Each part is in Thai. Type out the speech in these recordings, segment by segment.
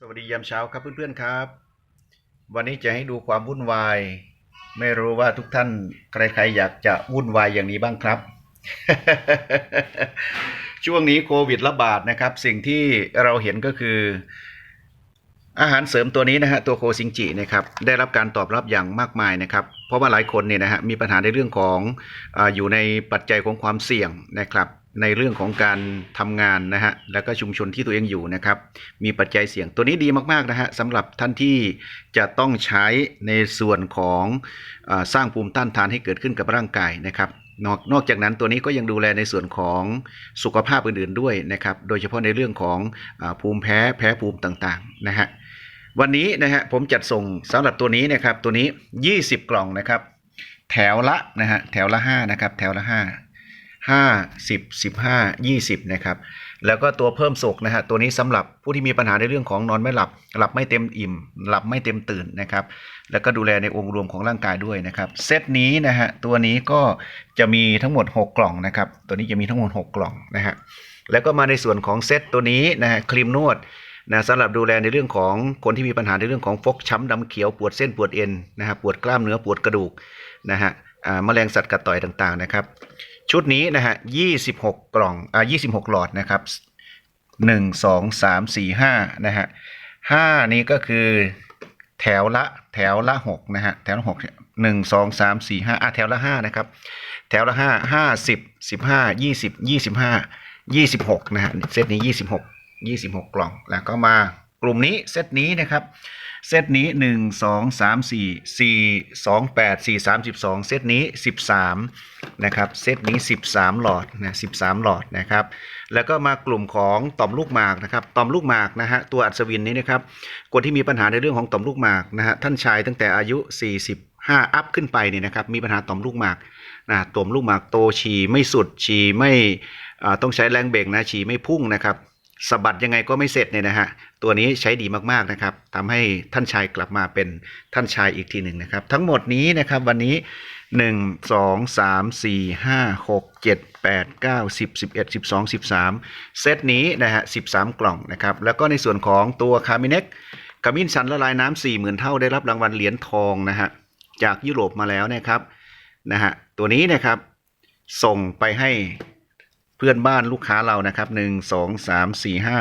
สวัสดียามเช้าครับเพื่อนๆครับ วันนี้จะให้ดูความวุ่นวาย ไม่รู้ว่าทุกท่านใครๆอยากจะวุ่นวายอย่างนี้บ้างครับ ช่วงนี้โควิดระบาดนะครับ สิ่งที่เราเห็นก็คือ อาหารเสริมตัวนี้นะฮะตัวโคซิงจินะครับได้รับการตอบรับอย่างมากมายนะครับ เพราะว่าหลายคนเนี่ยนะฮะมีปัญหาในเรื่องของออยู่ในปัจจัยของความเสี่ยงนะครับ ในเรื่องของการทำงานนะฮะแล้วก็ชุมชนที่ตัวเองอยู่นะครับ มีปัจจัยเสี่ยงตัวนี้ดีมากๆนะฮะสำหรับท่านที่จะต้องใช้ในส่วนของอสร้างภูมิต้านทานให้เกิดขึ้นกับร่างกายนะครับนอกนอกจากนั้นตัวนี้ก็ยังดูแลในส่วนของสุขภาพอื่นๆด้วยนะครับ โดยเฉพาะในเรื่องของอภูมิแพ้แพ้ภูมิต่างๆนะฮะวันนี้นะฮะผมจัดส่งสำหรับตัวนี้นะครับตัวนี้ 20 กล่องนะครับ แถวละนะฮะแถวละ5นะครับแถวละ5 5 10 15 20นะครับแล้วก็ตัวเพิ่มสุกนะฮะตัวนี้สำหรับผู้ที่มีปัญหาในเรื่องของนอนไม่หลับ หลับไม่เต็มอิ่ม หลับไม่เต็มตื่นนะครับแล้วก็ดูแลในองค์รวมของร่างกายด้วยนะครับเซตนี้นะฮะตัวนี้ก็จะมีทั้งหมด 6 กล่องนะครับตัวนี้จะมีทั้งหมด 6 กล่องนะฮะแล้วก็มาในส่วนของเซตตัวนี้นะฮะครีมนวดนะสำหรับดูแลในเรื่องของคนที่มีปัญหาในเรื่องของฟกช้ำดำเขียวปวดเส้นปวดเอ็นนะฮะปวดกล้ามเนื้อปวดกระดูกนะฮะแมลงสัตว์กัดต่อยต่างๆนะครับ ชุดนี้นะฮะ26กล่องอ่า26หลอดนะครับ1 2 3 4 5นะฮะ5นี้ก็คือแถวละแถวละ6นะฮะแถวละ6เนี่ยหนึ่งสองสามสี่ห้าอะแถวละ5นะครับแถวละ5 50 15 20 25 26นะฮะเซตนี้26 26กล่องแล้วก็มา ลุ่มนี้เซตนี้นะครับเซตนี้ 1 2 3 4 4 2 8 4 32เซตนี้ 13 นะครับเซตนี้ 13 หลอดนะ13 หลอดนะครับแล้วก็มากลุ่มของต่อมลูกหมากนะครับต่อมลูกหมากนะฮะตัวอัศวินนี้นะครับคนที่มีปัญหาในเรื่องของต่อมลูกหมากนะฮะท่านชายตั้งแต่อายุ 45 อัพขึ้นไปเนี่ยนะครับมีปัญหาต่อมลูกหมากนะต่อมลูกหมากโตฉี่ไม่สุดฉี่ไม่ต้องใช้แรงเบ่งนะฉี่ไม่พุ่งนะครับ สะบัดยังไงก็ไม่เสร็จเนี่ยนะฮะตัวนี้ใช้ดีมากๆนะครับทำให้ท่านชายกลับมาเป็นท่านชายอีกทีหนึ่งนะครับ ทั้งหมดนี้นะครับวันนี้ 1 2 3 4 5 6 7 8 9 10 11 12 13 เซตนี้นะฮะ13 กล่องนะครับ แล้วก็ในส่วนของตัวคามิเน็กกามินชันละลายน้ำ4 0,000 เท่าได้รับรางวัลเหรียญทองนะฮะจากยุโรปมาแล้วนะครับนะฮะตัวนี้นะครับส่งไปให้ เพื่อนบ้านลูกค้าเรานะครับหนึ่งสองสามสี่ห้า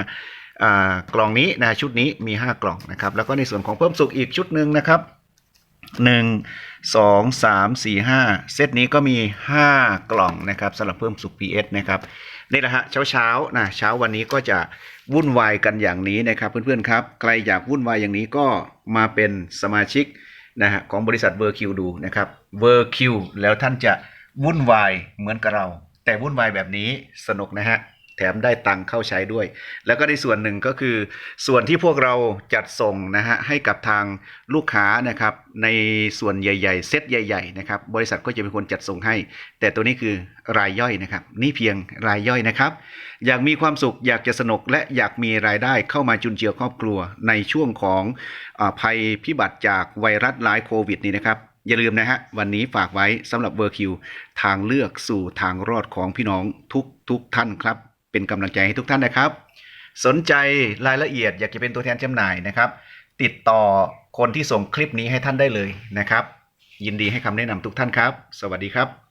กล่องนี้นะชุดนี้มี 5 กล่องนะครับ แล้วก็ในส่วนของเพิ่มสุกอีกชุดหนึ่งนะครับหนึ่งสองสามสี่ห้าเซตนี้ก็มีห้ากล่องนะครับสำหรับเพิ่มสุก PS นะครับนี่แหละฮะเช้าเช้าๆนะเช้าวันนี้ก็จะวุ่นวายกันอย่างนี้นะครับ เพื่อนๆครับใครอยากวุ่นวายอย่างนี้ก็มาเป็นสมาชิกนะฮะของบริษัทเวอร์คิวดูนะครับเวอร์คิวแล้วท่านจะวุ่นวายเหมือนกับเรา แต่วุ่นวายแบบนี้สนุกนะฮะ แถมได้ตังค์เข้าใช้ด้วย แล้วก็ในส่วนหนึ่งก็คือ ส่วนที่พวกเราจัดส่งนะฮะให้กับทางลูกค้านะครับ ในส่วนใหญ่ๆ เซตใหญ่ ๆ นะครับ บริษัทก็จะเป็นคนจัดส่งให้ แต่ตัวนี้คือรายย่อยนะครับ นี่เพียงรายย่อยนะครับ อยากมีความสุขอยากจะสนุกและอยากมีรายได้เข้ามาจุนเจือครอบครัวในช่วงของอภัยพิบัติจากไวรัสร้ายโควิดนี้นะครับ อย่าลืมนะฮะ วันนี้ฝากไว้สำหรับเวอร์คิวทางเลือกสู่ทางรอดของพี่น้องทุกทุกท่านครับ เป็นกำลังใจให้ทุกท่านนะครับ สนใจรายละเอียดอยากจะเป็นตัวแทนจำหน่ายนะครับ ติดต่อคนที่ส่งคลิปนี้ให้ท่านได้เลยนะครับ ยินดีให้คำแนะนำทุกท่านครับ สวัสดีครับ